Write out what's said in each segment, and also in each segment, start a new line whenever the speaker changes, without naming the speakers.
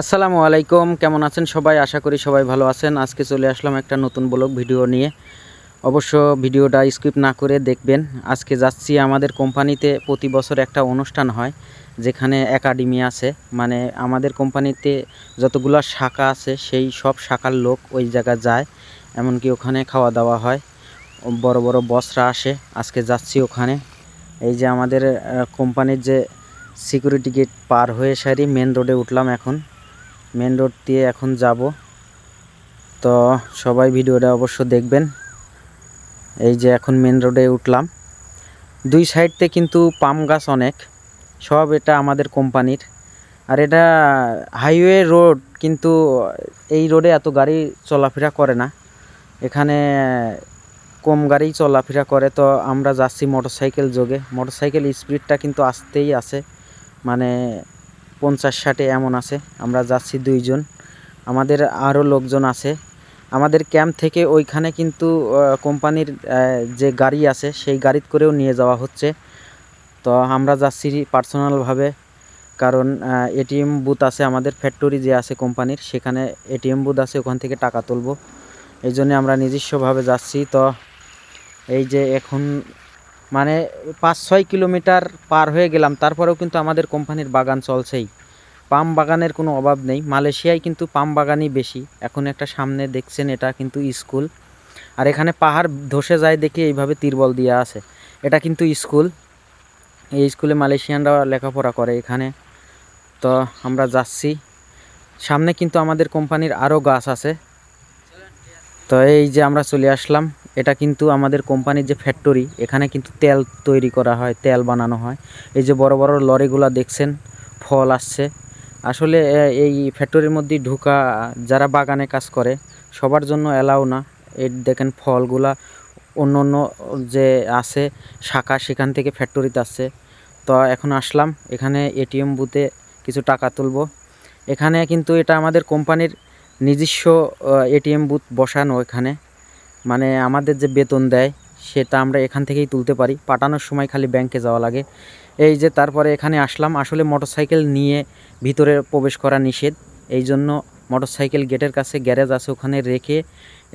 আসসালামু আলাইকুম, কেমন আছেন সবাই? আশা করি সবাই ভালো আছেন। আজকে চলে আসলাম একটা নতুন ব্লগ ভিডিও নিয়ে। অবশ্য ভিডিওটা স্কিপ না করে দেখবেন। আজকে যাচ্ছি আমাদের কোম্পানিতে। প্রতি বছর একটা অনুষ্ঠান হয়, যেখানে একাডেমি আছে। মানে আমাদের কোম্পানিতে যতগুলো শাখা আছে, সেই সব শাখার লোক ওই জায়গায় যায়। এমনকি ওখানে খাওয়া দাওয়া হয়। বড় বড় বসরা আসে। আজকে যাচ্ছি ওখানে। এই যে আমাদের কোম্পানির যে সিকিউরিটি গেট পার হয়ে সারি মেন রোডে উঠলাম এখন। মেন রোড দিয়ে এখন যাব। তো সবাই ভিডিওটা অবশ্য দেখবেন। এই যে এখন মেন রোডে উঠলাম। দুই সাইডতে কিন্তু পাম গাছ অনেক। সব এটা আমাদের কোম্পানির। আর এটা হাইওয়ে রোড কিন্তু এই রোডে এত গাড়ি চলাফেরা করে না। এখানে কম গাড়ি চলাফেরা করে। তো আমরা যাচ্ছি মোটরসাইকেল যোগে। মোটরসাইকেল স্পিডটা কিন্তু আসতেই আছে। মানে পঞ্চাশ ষাটে এমন আছে। আমরা যাচ্ছি দুইজন। আমাদের আরও লোকজন আছে। আমাদের ক্যাম্প থেকে ওইখানে কিন্তু কোম্পানির যে গাড়ি আছে, সেই গাড়িত করেও নিয়ে যাওয়া হচ্ছে। তো আমরা যাচ্ছি পার্সোনালভাবে, কারণ এটিএম বুথ আছে আমাদের, ফ্যাক্টরি যে আছে কোম্পানির, সেখানে এটিএম বুথ আছে, ওখান থেকে টাকা তুলব। এই জন্য আমরা নিজস্বভাবে যাচ্ছি। তো এই যে এখন মানে পাঁচ, ছয় কিলোমিটার পার হয়ে গেলাম। তারপরেও কিন্তু আমাদের কোম্পানির বাগান চলছেই। পাম বাগানের কোনো অভাব নেই। মালয়েশিয়ায় কিন্তু পাম বাগানই বেশি। এখন একটা সামনে দেখছেন, এটা কিন্তু স্কুল। আর এখানে পাহাড় ধসে যায় দেখে এইভাবে তিরবল দেওয়া আছে। এটা কিন্তু স্কুল। এই স্কুলে মালয়েশিয়ানরা লেখাপড়া করে এখানে। তো আমরা যাচ্ছি। সামনে কিন্তু আমাদের কোম্পানির আরও গাছ আছে। তো এই যে আমরা চলে আসলাম। এটা কিন্তু আমাদের কোম্পানির যে ফ্যাক্টরি এখানে কিন্তু তেল তৈরি করা হয়, তেল বানানো হয়। এই যে বড় বড় লরিগুলো দেখছেন, ফল আসছে। আসলে এই ফ্যাক্টরির মধ্যে ঢুকা, যারা বাগানে কাজ করে, সবার জন্য অ্যালাউ না। এই দেখেন ফলগুলা, অন্য অন্য যে আছে, শাখা সেখান থেকে ফ্যাক্টরিতে আসছে। তো এখন আসলাম, এখানে এটিএম বুথে কিছু টাকা তুলব। এখানে কিন্তু এটা আমাদের কোম্পানির নিজস্ব এটিএম বুথ বসানো এখানে। মানে আমাদের যে বেতন দেয়, সেটা আমরা এখান থেকেই তুলতে পারি। পাঠানোর সময় খালি ব্যাংকে যাওয়া লাগে। এই যে তারপরে এখানে আসলাম, আসলে মোটরসাইকেল নিয়ে ভিতরে প্রবেশ করা নিষেধ। এই জন্য মোটরসাইকেল গেটের কাছে গ্যারেজ আছে, ওখানে রেখে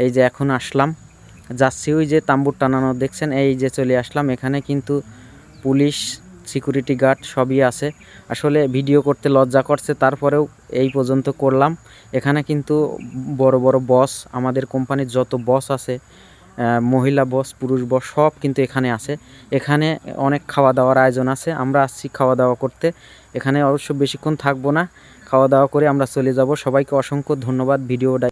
এই যে এখন আসলাম। যাচ্ছি ওই যে তাম্বুর টানানো, দেখছেন? এই যে চলে আসলাম। এখানে কিন্তু পুলিশ সিকিউরিটি গার্ড সবই আছে। আসলে ভিডিও করতে লজ্জা করছে, তারপরেও এই পর্যন্ত করলাম। এখানে কিন্তু বড় বড় বস আমাদের কোম্পানির যত বস আছে মহিলা বস পুরুষ বস সব কিন্তু এখানে আছে। এখানে অনেক খাওয়া দাওয়ার আয়োজন আছে, আমরা আসছি খাওয়া দাওয়া করতে। এখানে অবশ্য বেশিক্ষণ থাকব না খাওয়া দাওয়া করে আমরা চলে যাব। সবাইকে অসংখ্য ধন্যবাদ, ভিডিওটা